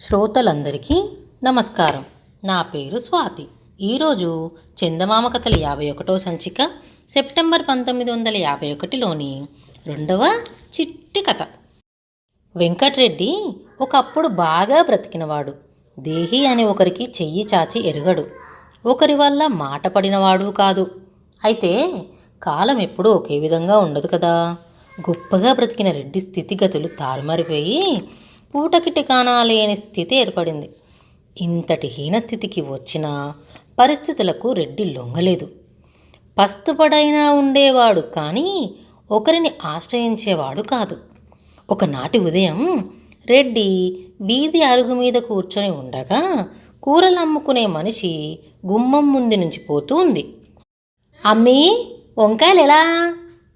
శ్రోతలందరికీ నమస్కారం. నా పేరు స్వాతి. ఈరోజు చందమామ కథలు యాభై ఒకటో సంచిక సెప్టెంబర్ పంతొమ్మిది వందల యాభై ఒకటిలోని రెండవ చిట్టి కథ. వెంకట్రెడ్డి ఒకప్పుడు బాగా బ్రతికినవాడు. దేహి అనే ఒకరికి చెయ్యి చాచి ఎరగడు. ఒకరి వల్ల మాట పడినవాడు కాదు. అయితే కాలం ఎప్పుడూ ఒకే విధంగా ఉండదు కదా. గొప్పగా బ్రతికిన రెడ్డి స్థితిగతులు తారుమారిపోయి పూటకి టికానా లేని స్థితి ఏర్పడింది. ఇంతటి హీనస్థితికి వచ్చిన పరిస్థితులకు రెడ్డి లొంగలేదు. పస్తుపడైనా ఉండేవాడు కానీ ఒకరిని ఆశ్రయించేవాడు కాదు. ఒకనాటి ఉదయం రెడ్డి వీధి అరుగు మీద కూర్చొని ఉండగా కూరలు అమ్ముకునే మనిషి గుమ్మం ముందు నుంచి పోతూ ఉంది. అమ్మీ వంకాయలు ఎలా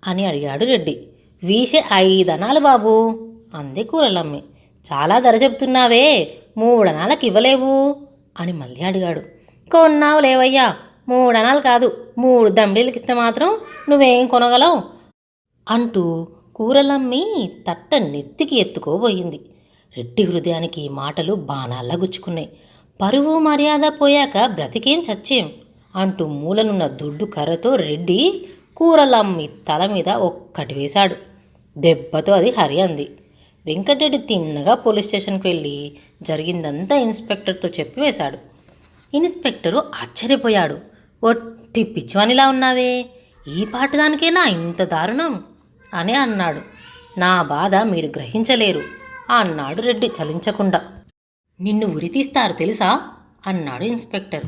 అని అడిగాడు రెడ్డి. వీసే ఐదనాలు బాబు అంది కూరలమ్మి. చాలా ధర చెప్తున్నావే మూడనాలకు ఇవ్వలేవు అని మళ్ళీ అడిగాడు. కొన్నావు లేవయ్యా మూడనాలు కాదు మూడు దండీలకి ఇస్తే మాత్రం నువ్వేం కొనగలవు అంటూ కూరలమ్మి తట్ట నెత్తికి ఎత్తుకోబోయింది. రెడ్డి హృదయానికి మాటలు బాణాల్లా గుచ్చుకున్నాయి. పరువు మర్యాద పోయాక బ్రతికేం చచ్చేం అంటూ మూలనున్న దొడ్డు కర్రతో రెడ్డి కూరలమ్మి తల మీద ఒక్కటి వేశాడు. దెబ్బతో అది హరి అంది. వెంకటరెడ్డి తిన్నగా పోలీస్ స్టేషన్కి వెళ్ళి జరిగిందంతా ఇన్స్పెక్టర్తో చెప్పి వేశాడు. ఇన్స్పెక్టరు ఆశ్చర్యపోయాడు. ఒట్టి పిచ్చివానిలా ఉన్నావే? ఈ పాటదానికేనా ఇంత దారుణం? అని అన్నాడు. నా బాధ మీరు గ్రహించలేరు అన్నాడు రెడ్డి చలించకుండా. నిన్ను ఉరితీస్తారు తెలుసా? అన్నాడు ఇన్స్పెక్టర్.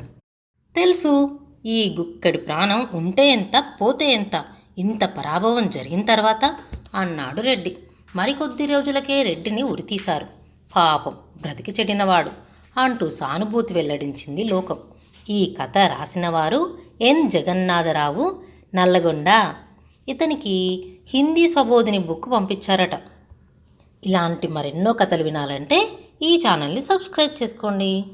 తెలుసు. ఈ గుక్కడి ప్రాణం ఉంటే ఎంత పోతే ఎంత ఇంత పరాభవం జరిగిన తర్వాత అన్నాడు రెడ్డి. మరికొద్ది రోజులకే రెడ్డిని ఉరితీశారు. పాపం బ్రతికి చెడినవాడు అంటూ సానుభూతి వెల్లడించింది లోకం. ఈ కథ రాసినవారు ఎన్. జగన్నాథరావు నల్లగొండ. ఇతనికి హిందీ స్వబోధిని బుక్ పంపించారట. ఇలాంటి మరెన్నో కథలు వినాలంటే ఈ ఛానల్ని సబ్స్క్రైబ్ చేసుకోండి.